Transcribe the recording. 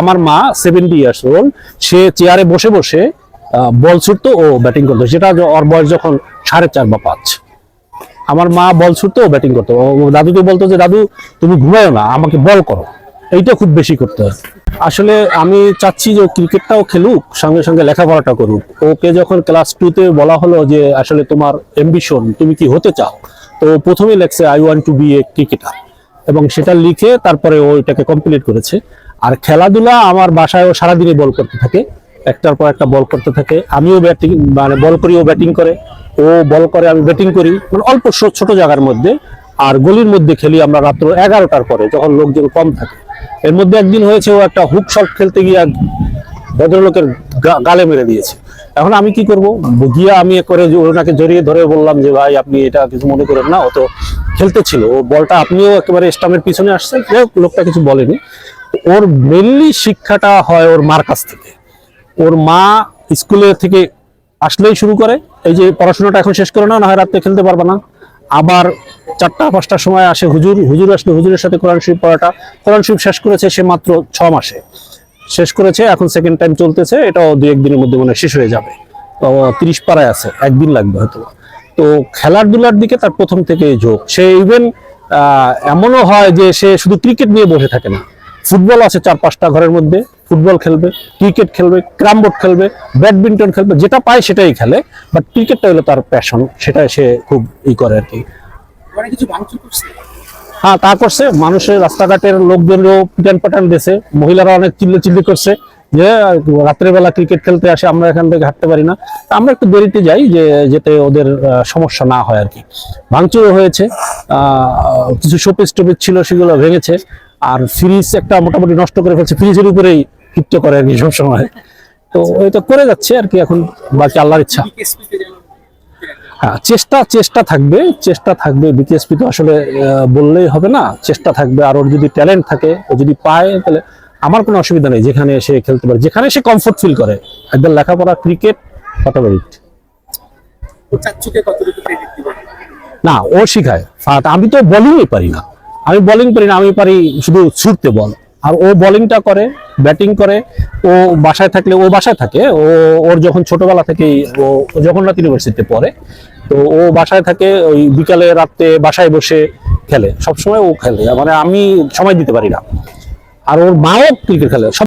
আমার মা seventy years old সে চেয়ারে বসে বসে বল ছুটতো ও ব্যাটিং করতো। সেটা ওর বয়স যখন সাড়ে চার বা পাঁচ। আমার মা বল ছুটতো ও ব্যাটিং করতো। ও দাদুকে বলতো যে, দাদু, তুমি ঘুমায়ো না, আমাকে বল করো। এইটা খুব বেশি করতে হয়। আসলে আমি চাচ্ছি যে ক্রিকেটটাও খেলুক, সঙ্গে সঙ্গে লেখাপড়াটা করুক। ওকে যখন ক্লাস টুতে বলা হলো যে, আসলে তোমার এম্বিশন তুমি কি হতে চাও? তো ও প্রথমেই লেখছে I want to be a cricketer এবং সেটা লিখে তারপরে ও এটাকে কমপ্লিট করেছে। আর খেলাধুলা আমার বাসায় ও সারাদিনই বল করতে থাকে। একটার পর একটা বল করতে থাকে। আমিও ব্যাটিং মানে বল করি ও ব্যাটিং করে। ও বল করে, আমি ব্যাটিং করি। মানে অল্প ছোট জায়গার মধ্যে। আর গলির মধ্যে খেলি আমরা রাত্র এগারোটার পরে, যখন লোকজন কম থাকে। এর মধ্যে একদিন হয়েছে ও একটা হুক শট খেলতে গিয়ে এক ভদ্রলোকের গালে মেরে দিয়েছে। এখন আমি কি করব? গিয়ে আমি করে ওনাকে জড়িয়ে ধরে বললাম যে, ভাই, আপনি এটা কিছু মনে করেন না। ও তো খেলতে ছিল ও বলটা আপনিও একেবারে স্টামের পিছনে আসছেন। লোকটা কিছু বলেনি। ওর মেনলি শিক্ষাটা হয় ওর মার কাছ থেকে। ওর মা স্কুলে থেকে আসলেই শুরু করে। এই যে পড়াশোনাটা এখন শেষ করে না না হয় রাত্রে খেলতে পারবে না। আবার চারটা, পাঁচটার সময় আসে হুজুর। হুজুর আসলে হুজুরের সাথে কোরআন শরীফ পড়াটা, কোরআন শরীফ শেষ করেছে সে মাত্র ছ মাসে। শেষ করেছে, এখন সেকেন্ড টাইম চলতেছে। এটাও দু একদিনের মধ্যে মনে শেষ হয়ে যাবে। তো তিরিশ পাড়ায় আছে, একদিন লাগবে হয়তো। তো খেলাধুলার দিকে তার প্রথম থেকে ঝোঁক। সে ইভেন এমনও হয় যে সে শুধু ক্রিকেট নিয়ে বসে থাকে না। ফুটবল আছে চার পাঁচটা ঘরের মধ্যে। ফুটবল খেলবে ক্রিকেট খেলবে ক্রাম বোর্ড খেলবে ব্যাডমিন্টন খেলবে যেটা পায় সেটাই খেলে। বাট ক্রিকেটটা হলো তার প্যাশন সেটা সে খুব ই করে আর কি। করছে? হ্যাঁ তা করছে। মানুষের রাস্তাঘাটের লোকজনও পিটান পাটান দিয়েছে। মহিলারা অনেক চিল্লে চিল্লি করছে। যে রাত্রের বেলা ক্রিকেট খেলতে আসে, আমরা এখান থেকে হাঁটতে পারি না। আমরা একটু দেরিতে যাই, যে যাতে ওদের সমস্যা না হয় আর কি ভাঙচুরও হয়েছে কিছু শোপিস টোপিস ছিল, সেগুলো ভেঙেছে। আর ফ্রিজ একটা মোটামুটি নষ্ট করে ফেলছে ফ্রিজের উপরেই হিটটা করে আর কি সবসময়। তো এটা করে যাচ্ছে আর কি এখন, বাকি আল্লাহর ইচ্ছা। হ্যাঁ চেষ্টা চেষ্টা থাকবে চেষ্টা থাকবে বিকেএসপি তো। আসলে বললেই হবে না, চেষ্টা থাকবে। আর ওর যদি ট্যালেন্ট থাকে, ও যদি পায়, তাহলে আমার কোনো অসুবিধা নেই যেখানে সে খেলতে পারে যেখানে সে কমফোর্ট ফিল করে। একদম লেখাপড়া ক্রিকেট ফটোগ্রাফি চাচ্চুকে কতটুকু ক্রেডিট দিবেন? না ও শিখায়। আমি তো বোলিংই পারি না। আমি বোলিং পারি না আমি পারি শুধু ছুটতে বল। আর ও বোলিংটা করে ব্যাটিং করে ও বাসায় থাকলে ও বাসায় থাকে। ও ওর যখন ছোটবেলা থেকেই ও ও জগন্নাথ ইউনিভার্সিটিতে পড়ে তো ও বাসায় থাকে ওই বিকালে রাত্রে বাসায় বসে খেলে। সবসময় ও খেলে। মানে আমি সময় দিতে পারি না। আর ওর মাও ক্রিকেট খেলে। সব